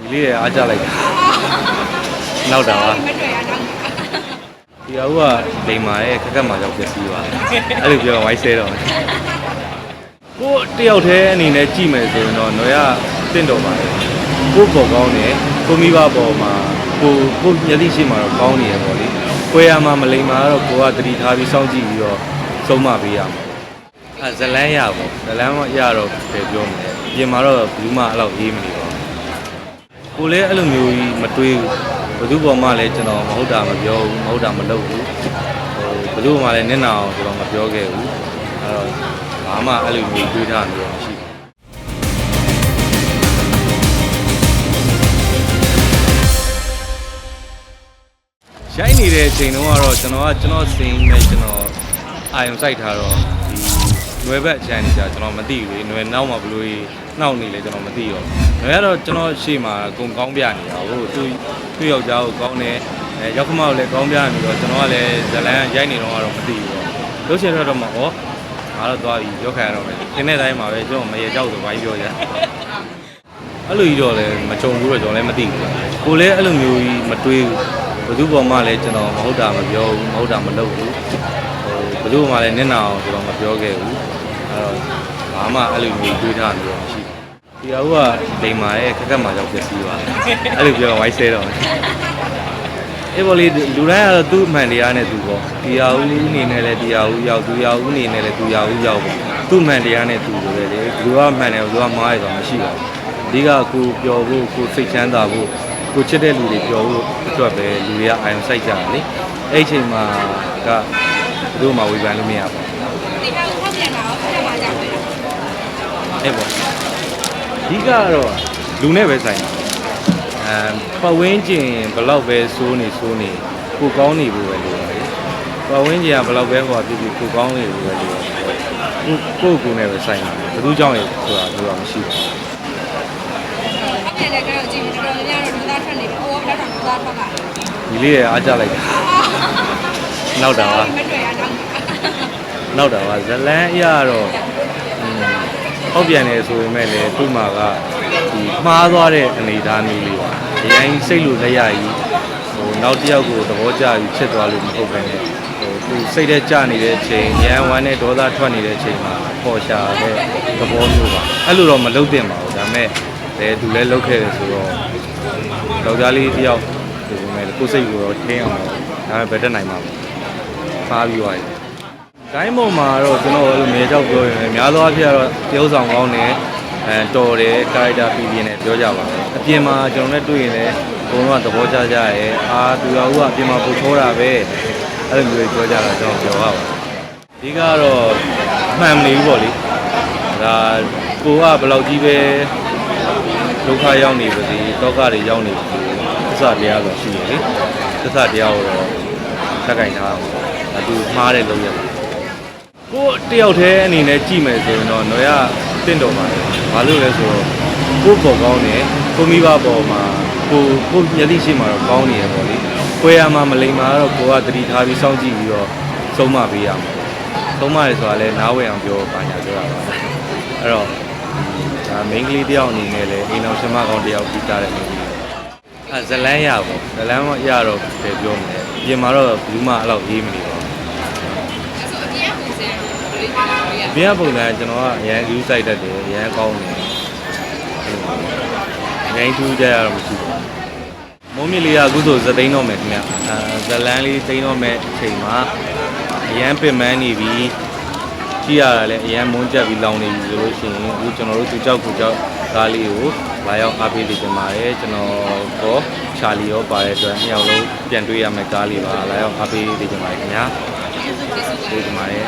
ဒီလေးရအားကြလိုက်တာနောက်တာပါမတွေ့ရတော့ဒီအဟုတ်ကလိန်မာရဲ့ခက်ခက်မာရောက်ပြစီပါအဲ့လိုပြောဝိုင်းဆဲတော့ကိုတယောက်တည်းအနေနဲ့ကြည့်မယ်ဆိုရင်တော့နော်ရတင့်တော်ပါတယ်ကိုပေါ်ကောင်းတယ်ကိုမိဘပေါ်မှာကိုကိုမျက်စိရှိမှာတော့ကောင်းနေရပေါ့လေကိုရမှာမလိန်မာတော့ကိုကတတိထားပြီးစောင့်ကြည့်ပြီးတော့ဆုံးမပေးရမှာအဲဇလန်းရပေါ့ဇလန်းရတော့ပဲပြောမယ်ပြင်မှာတော့ဘူးမအဲ့လောက်အေးမနေပါဘူး ကိုလည်းအဲ့လိုမျိုးကြီးမတွေးဘူးဘယ်သူပေါ်မှလည်းကျွန်တော်မဟုတ်တာမပြောဘူးမဟုတ်တာမလုပ်ဘူးဟိုဘယ်သူမှလည်းနင့်နာအောင်ကျွန်တော်မပြောခဲ့ဘူးအဲ့တော့ဘာမှအဲ့လိုမျိုးတွေးထားမျိုးမရှိဘူးရိုက်နေတဲ့အချိန်တုန်းကတော့ကျွန်တော်ကကျွန်တော်စင်နဲ့ကျွန်တော်အာယုံစိုက်ထားတော့ဒီ နွယ်ဘက်ချမ်းနေကြကျွန်တော်မသိဘူးလေနွယ်နောက်မှာဘလို့နှောက်နေလဲကျွန်တော်မသိတော့နွယ်ကတော့ကျွန်တော်ရှေ့မှာအကုန်ကောင်းပြနေတာဟုတ်သူသူ့ယောက်ျားကိုကောင်းတယ်အဲရောက်ခမကိုလည်းကောင်းပြနေတော့ကျွန်တော်ကလည်းဇလန်ရိုက်နေတော့ကတော့မသိဘူးတော့လို့ချင်တော့မှဩငါတော့သွားပြီးရောက်ခံရတော့မယ်တင်းတဲ့တိုင်းမှာပဲကျွန်တော်မရေကြောက်ဆိုဘာကြီးပြောကြအဲ့လိုကြီးတော့လည်းမကြုံဘူးတော့ကျွန်တော်လည်းမသိဘူးကိုလည်းအဲ့လိုမျိုးကြီးမတွေးဘူးဘယ်သူပေါ်မှလည်းကျွန်တော်မဟုတ်တာမပြောဘူးမဟုတ်တာမလုပ်ဘူးဟို ဘယ်သူမှလည်းနင့်နာအောင်ကျွန်တော်မပြောခဲ့ဘူးအဲ့တော့ဘာမှအဲ့လိုမျိုးတွေးထားမျိုးမရှိဘူးဒီအဟုတ်ကလိန်မာရဲ့ခက်ခက်မာရောက်ပြစီပါအဲ့လိုပြောဝိုင်းဆဲတော့အေးဘောလေးလူတိုင်းကတော့သူ့အမှန်တရားနဲ့သူပေါ့တရားဦးအနေနဲ့လည်းတရားဦးရောက်သူရောက်ဦးအနေနဲ့လည်းသူရောက်ဦးရောက်ပေါ့သူ့အမှန်တရားနဲ့သူလိုပဲလေလူကမှန်တယ်လူကမားရတော့မရှိပါဘူးအဓိကကိုပျော်ဖို့ကိုစိတ်ချမ်းသာဖို့ကိုချစ်တဲ့လူတွေပျော်ဖို့အတွက်ပဲလူတွေကအာရုံစိုက်ကြတယ်လေအဲ့ဒီအချိန်မှာကဘယ် သူမှဝေဖန်လို့မရဘူးဒီကကိုဖောက်ပြန်တာရောဆက်ပါကြမယ်အဲ့ပေါ့အဓိကကတော့လူနဲ့ပဲဆိုင်တာအဲပတ်ဝန်းကျင်ဘယ်လောက်ပဲစိုးနေစိုးနေကိုကောင်းနေဖို့ပဲလိုပါတယ်ပတ်ဝန်းကျင်ကဘယ်လောက်ပဲဟိုဟာဖြစ်ဖြစ်ကိုကောင်းနေဖို့ပဲလိုပါတယ်ကိုကိုကိုယ်နဲ့ပဲဆိုင်တာဘယ်သူကြောင့်လဲဆိုတာတော့မရှိဘူးဖောက်ပြန်တဲ့ကတော့ကြည့်ပြီးတော်တော်များများတော့ဒေါသထွက်နေတယ်။အိုးတော့ဒေါသထွက်ပါလားဒီလေးရအားကြလိုက်တာနောက်တာပါမတွေ့ရတော့ နောက်တာပါဇလန်းအရာတော့อืมဟောက်ပြန်နေဆိုပေမဲ့လည်းသူ့မှာကဒီမှားသွားတဲ့အနေအထားမျိုးလေးပါအရင်စိတ်လိုလက်ရကြီးဟိုနောက်တစ်ယောက်ကိုသဘောကျပြီးချစ်သွားလို့မဟုတ်ဘဲနဲ့ဟိုသူစိတ်ထဲကြနေတဲ့အချိန်ရန်ဝမ်းနဲ့ဒေါသထွက်နေတဲ့အချိန်မှာပေါ်ရှာတဲ့သဘောမျိုးပါအဲ့လိုတော့မလုပ်သင့်ပါဘူးဒါပေမဲ့လည်းသူလည်းလုပ်ခဲ့တယ်ဆိုတော့ယောက်ျားလေးတစ်ယောက်ဒီပေမဲ့ကိုယ်စိတ်ကိုတော့ထင်းအောင်တော့ဒါပေမဲ့ဘယ်တက်နိုင်မှာမလဲမှားပြီးသွားပြီ တိုင်းပုံမှာတော့ကျွန်တော်အဲ့လိုမြေကြောက်ပြောရင်လည်းများသောအားဖြင့်ကတော့တရုပ်ဆောင်ကောင်းတယ်အဲတော်တယ်ကာရက်တာပြပြနဲ့ပြောကြပါတယ်အပြင်မှာကျွန်တော်နဲ့တွေ့ရင်လည်းဘုံတော့သဘောကျကြရဲအာသူတော်ဦးကအပြင်မှာပူထိုးတာပဲအဲ့လိုမျိုးပြောကြတာကျွန်တော်ပြောရပါတယ်ဒီကတော့မှန်မနေဘူးပေါ့လေဒါကိုကဘယ်လောက်ကြီးပဲဒုက္ခရောက်နေပါစေတောကတွေရောက်နေပါစေသစ္စာတရားဆိုရှိရလေသစ္စာတရားကိုတော့သက်ကင်ထားအောင်ဒါသူမှားတဲ့လုပ်ရပါ ကိုတယောက်တည်းအနေနဲ့ကြည့်မယ်ဆိုရင်တော့နော်ရတင့်တော်ပါတယ်။ဘာလို့လဲဆိုတော့ကိုပေါ်ကောင်းတယ်ကိုမိဘပေါ်မှာကိုကိုမျက်စိရှိမှာတော့ကောင်းနေရပေါ့လေ။ကိုရမှာမလိမ္မာတော့ကိုကတတိထားပြီးစောင့်ကြည့်ပြီးတော့ဆုံးမပေးရမှာ။ဆုံးမရဆိုတာလဲနားဝယ်အောင်ပြောပါညာပြောတာပါ။အဲ့တော့ဒါမိန်းကလေးတယောက်အနေနဲ့လည်းအိမ်တော်ရှင်မကောင်းတယောက်ပြီးသားတဲ့မိန်းကလေး။အဲဇလန်းရပေါ့ဇလန်းရတော့ပဲပြောမယ်။ပြင်မှာတော့ဘူးမအဲ့လောက်ရေးမနေပါဘူးဆိုအပြည့်အစုံစ င်လေးပါလို့ရ။ဘင်းပုံစံကျွန်တော်ကအရန် view site တက်တယ်အရန်ကောင်းတယ်။အရင်ထူးကြရတော့မရှိဘူး။မုံမြင့်လေးကအခုဆိုဇသိန်းတော့မယ်ခင်ဗျ။အဲဇလန်းလေးသိန်းတော့မယ်အချိန်မှာအရန်ပင်ပန်းနေပြီ။ကြည့်ရတာလည်းအရန်မုန်းကြက်ပြီးလောင်နေပြီဆိုလို့ရှိရင်အခုကျွန်တော်တို့သူကြောက်ကူကြောက်ကားလေးကိုလာရောက်အားပေးနေကြပါတယ်ကျွန်တော်တော့ချာလီရောပါတဲ့အတွက်နှစ်ယောက်လုံးပြန်တွေ့ရမယ့်ကားလေးပါလာရောက်အားပေးနေကြပါတယ်ခင်ဗျာကျေးဇူးတင်ပါတွေ့ကြပါတယ်